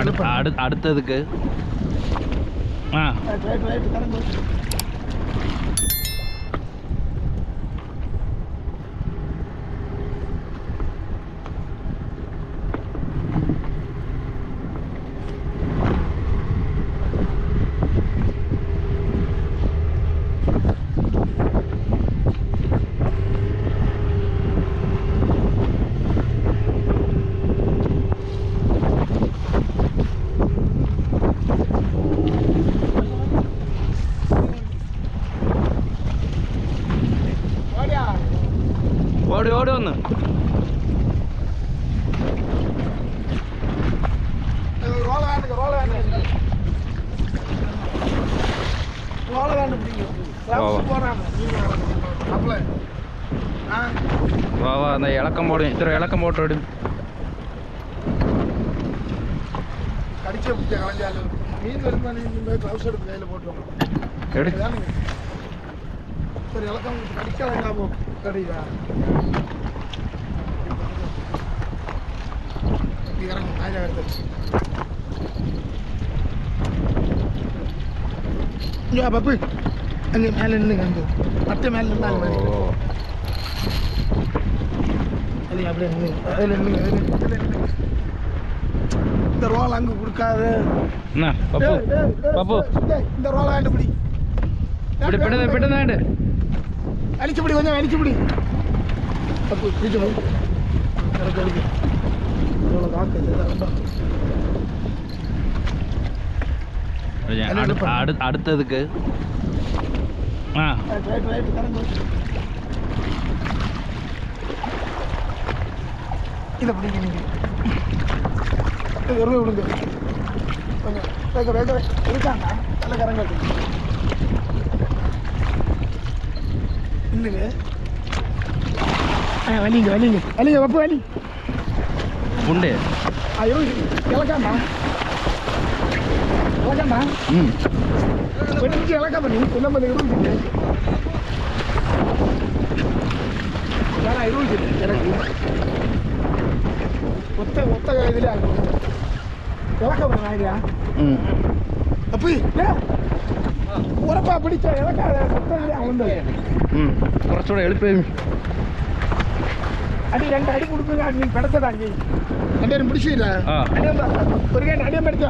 அடுத்து அடு அடுத்ததுக்கு. ஆ ரைட் ரைட் ரைட் கரங்க ஓடியா ഓടി ഓടി വന്ന് ரோல வேண்டுங்க ரோல வேண்டுங்க ரோல வேண்டு பிடிங்க வா, வா. போறாங்க அப்பல ஆ വാ വാ എന്നാ ഇളക്കം പോടും ഇത്ര ഇളക്കം പോട്ടോ ഇടും கடிச்ச பிடிச்ச கலைஞ்சாலும் மீன் வருமா நீங்க போய் க்ளவுஸ் எடுத்து கையில் போட்டுருவோம் എടി இதானுங்க. சரி இலக்கம் கடிச்சா இல்லாம கடையா இறங்கும் நாயில எடுத்து பாப்பு. அங்கே மேலே நின்றுங்க அந்த பட்டை மேலே நின்றாங்க அது அப்படியே நின்றுங்க அதில் நின்றுங்க இந்த ரோல் அங்கே கொடுக்காது. என்ன பப்பு? பப்பு? இந்த ரோலை வேண்டு பிடி பெட்டதாண்டு அடிச்சுப்பிடி கொஞ்சம் அடிச்சுப்பிடி அப்போ பிடிச்சு எனக்கு அடிக்க. இவ்வளோ காக்கு அடுத்ததுக்கு. ஆ. Right right correct. இதை பிடிக்கணுங்க விடுங்க. கொஞ்சம் இருக்கா நல்ல கரங்காட்டு இல்லைங்க ஆ வலிங்க வலிங்க வலிங்க வப்பு வலி உண்டு. ஐயோ இலக்காமா? இலக்காமா? ம். கொஞ்சம் இலக்காமா நீ? என்ன பண்ணுங்க வேற இருபது எனக்கு. ஒத்த ஒத்த இதில் இலக்கம் பண்ணுறா ம். அப்போ ഉറപ്പാ പിടിച്ച ഉം കുറച്ചുകൂടെ എളുപ്പം അടി രണ്ട് അടി കൊടുക്കുക നീ പിടച്ചതാ നീ അടിയാരും പിടിച്ചില്ല അടിയാൻ ഒരു കേട്ട അടിയാൻ പിടിച്ച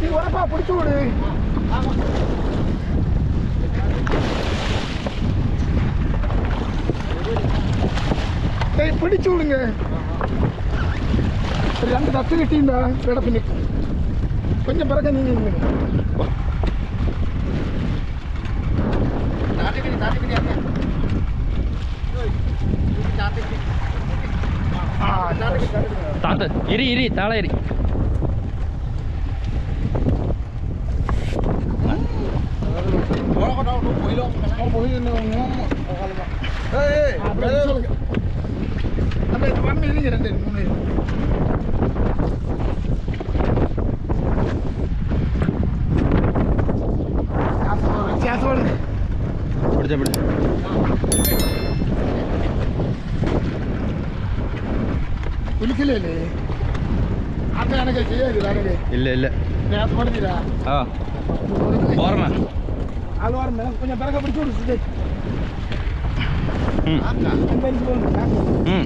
നീ ഉറപ്പാ പിടിച്ചുകൂട് പിടിച്ചു വിടുങ്ങ രണ്ട് തത്ത് കിട്ടിയിട്ടുണ്ടാ കിടപ്പ് നിൽക്കും கொஞ்சம் பிறக்க நீங்கள் தாத்து இரு இரு தாழ இரு. ரெண்டு மூணு சேர்த்து போடுங்க. പിടിച്ച പിടിച്ച குளிக்கலையே அதான் எனக்கு செய்யாது வேலையே ഇല്ല ഇല്ല நேற்று படுத்திடா ആ ഓർമ്മ அது வரணும் கொஞ்சம் பிறகு பிடிச்சி விடு ഉം.